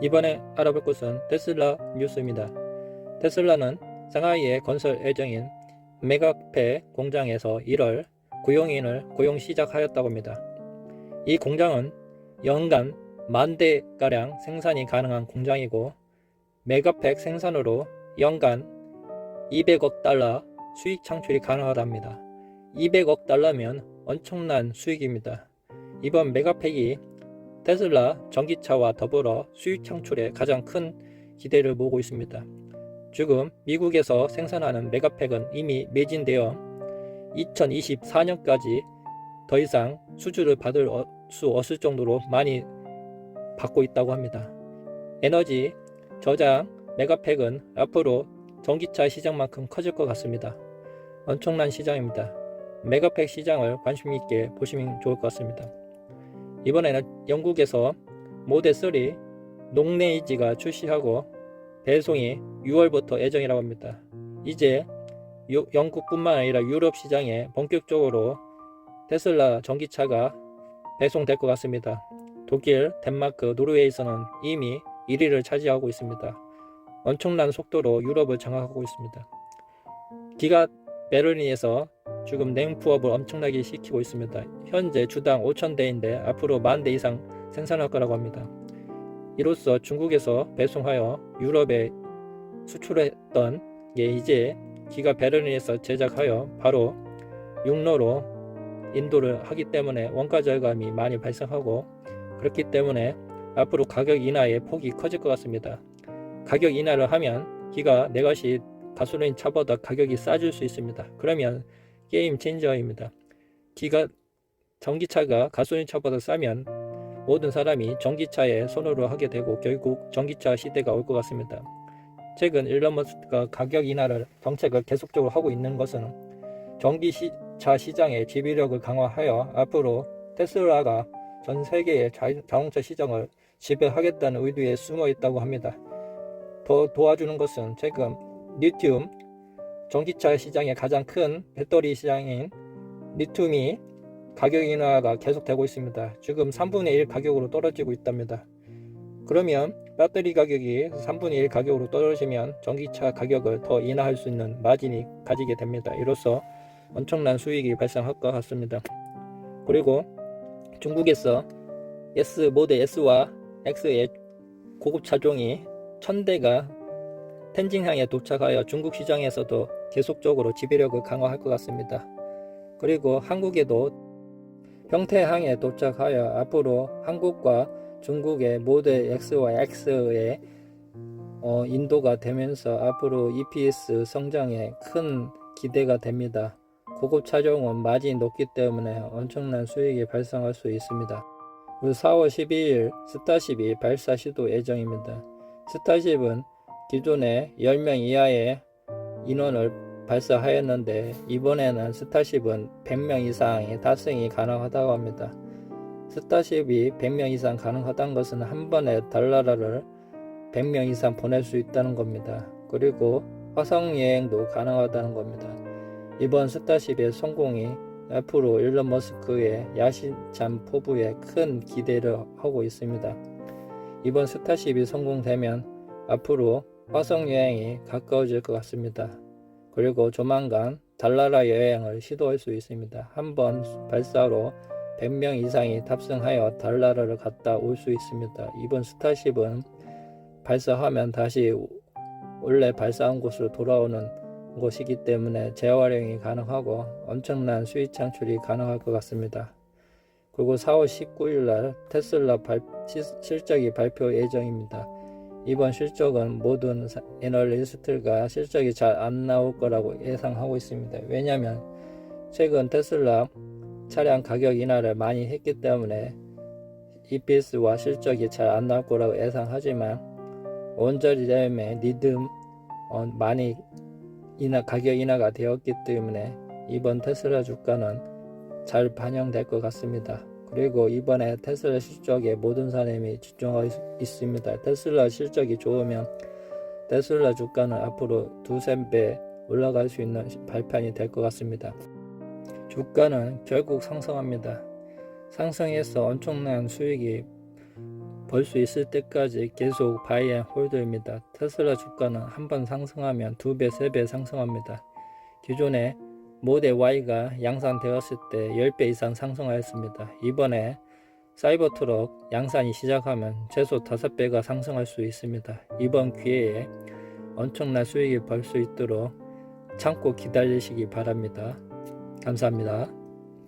이번에 알아볼 것은 테슬라 뉴스입니다. 테슬라는 상하이의 건설 예정인 메가페 공장에서 1월 고용인을 고용 시작하였다고 합니다. 이 공장은 연간 만 대가량 생산이 가능한 공장이고 메가팩 생산으로 연간 200억 달러 수익 창출이 가능하답니다. 200억 달러면 엄청난 수익입니다. 이번 메가팩이 테슬라 전기차와 더불어 수익 창출에 가장 큰 기대를 모으고 있습니다. 지금 미국에서 생산하는 메가팩은 이미 매진되어 2024년까지 더 이상 수주를 받을 어- 수 없을 정도로 많이 받고 있다고 합니다. 에너지 저장 메가팩은 앞으로 전기차 시장만큼 커질 것 같습니다. 엄청난 시장입니다. 메가팩 시장을 관심 있게 보시면 좋을 것 같습니다. 이번에는 영국에서 모델3 농레이지가 출시하고 배송이 6월부터 예정이라고 합니다. 이제 유- 영국뿐만 아니라 유럽 시장에 본격적으로 테슬라 전기차가 배송될 것 같습니다. 독일, 덴마크, 노르웨이에서는 이미 1위를 차지하고 있습니다. 엄청난 속도로 유럽을 장악하고 있습니다. 기가 베를린에서 지금 냉푸업을 엄청나게 시키고 있습니다. 현재 주당 5,000대인데 앞으로 만 대 이상 생산할 거라고 합니다. 이로써 중국에서 배송하여 유럽에 수출했던 게 이제 기가 베를린에서 제작하여 바로 육로로 인도를 하기 때문에 원가 절감이 많이 발생하고 그렇기 때문에 앞으로 가격 인하의 폭이 커질 것 같습니다. 가격 인하를 하면 기가 내 것이 가솔린 차보다 가격이 싸질 수 있습니다. 그러면 게임 체인저입니다. 기가 전기차가 가솔린 차보다 싸면 모든 사람이 전기차에 선호를 하게 되고 결국 전기차 시대가 올 것 같습니다. 최근 일론 머스크가 가격 인하를 정책을 계속적으로 하고 있는 것은 전기차 시장의 지배력을 강화하여 앞으로 테슬라가 전 세계의 자, 자동차 시장을 지배하겠다는 의도에 숨어 있다고 합니다. 더 도와주는 것은 최근 리튬 전기차 시장의 가장 큰 배터리 시장인 리튬이 가격 인하가 계속되고 있습니다. 지금 3분의 1 가격으로 떨어지고 있답니다. 그러면 배터리 가격이 3분의 1 가격으로 떨어지면 전기차 가격을 더 인하할 수 있는 마진이 가지게 됩니다. 이로써 엄청난 수익이 발생할 것 같습니다. 그리고 중국에서 S 모델 S와 X의 고급 차종이 1000대가 텐진항에 도착하여 중국 시장에서도 계속적으로 지배력을 강화할 것 같습니다. 그리고 한국에도 평태항에 도착하여 앞으로 한국과 중국의 모델 X와 X의 어, 인도가 되면서 앞으로 EPS 성장에 큰 기대가 됩니다. 고급 차종은 마진이 높기 때문에 엄청난 수익이 발생할 수 있습니다. 그리고 4월 12일 스타쉽이 발사 시도 예정입니다. 스타쉽은 기존에 10명 이하의 인원을 발사하였는데 이번에는 스타쉽은 100명 이상의 탑승이 가능하다고 합니다. 스타쉽이 100명 이상 가능하다는 것은 한 번에 달나라를 100명 이상 보낼 수 있다는 겁니다. 그리고 화성 여행도 가능하다는 겁니다. 이번 스타쉽의 성공이 앞으로 일론 머스크의 야심찬 포부에 큰 기대를 하고 있습니다. 이번 스타쉽이 성공되면 앞으로 화성 여행이 가까워질 것 같습니다. 그리고 조만간 달나라 여행을 시도할 수 있습니다. 한 번 발사로 100명 이상이 탑승하여 달나라를 갔다 올 수 있습니다. 이번 스타쉽은 발사하면 다시 원래 발사한 곳으로 돌아오는 곳이기 때문에 재활용이 가능하고 엄청난 수익 창출이 가능할 것 같습니다. 그리고 4월 19일 날 테슬라 발, 시, 실적이 발표 예정입니다. 이번 실적은 모든 사- 애널리스트가 실적이 잘 안 나올 거라고 예상하고 있습니다. 왜냐하면 최근 테슬라 차량 가격 인하를 많이 했기 때문에 EPS와 실적이 잘 안 나올 거라고 예상하지만 원자리 램의 리듬 어, 많이 인하 가격 인하가 되었기 때문에 이번 테슬라 주가는 잘 반영될 것 같습니다. 그리고 이번에 테슬라 실적에 모든 사람이 집중하고 있- 있습니다. 테슬라 실적이 좋으면 테슬라 주가는 앞으로 두세 배 올라갈 수 있는 발판이 될 것 같습니다. 주가는 결국 상승합니다. 상승해서 엄청난 수익이 벌 수 있을 때까지 계속 바이 앤 홀드입니다. 테슬라 주가는 한 번 상승하면 두 배, 세 배 상승합니다. 기존에 모델 Y가 양산되었을 때 10배 이상 상승하였습니다. 이번에 사이버트럭 양산이 시작하면 최소 5배가 상승할 수 있습니다. 이번 기회에 엄청난 수익을 벌 수 있도록 참고 기다리시기 바랍니다. 감사합니다.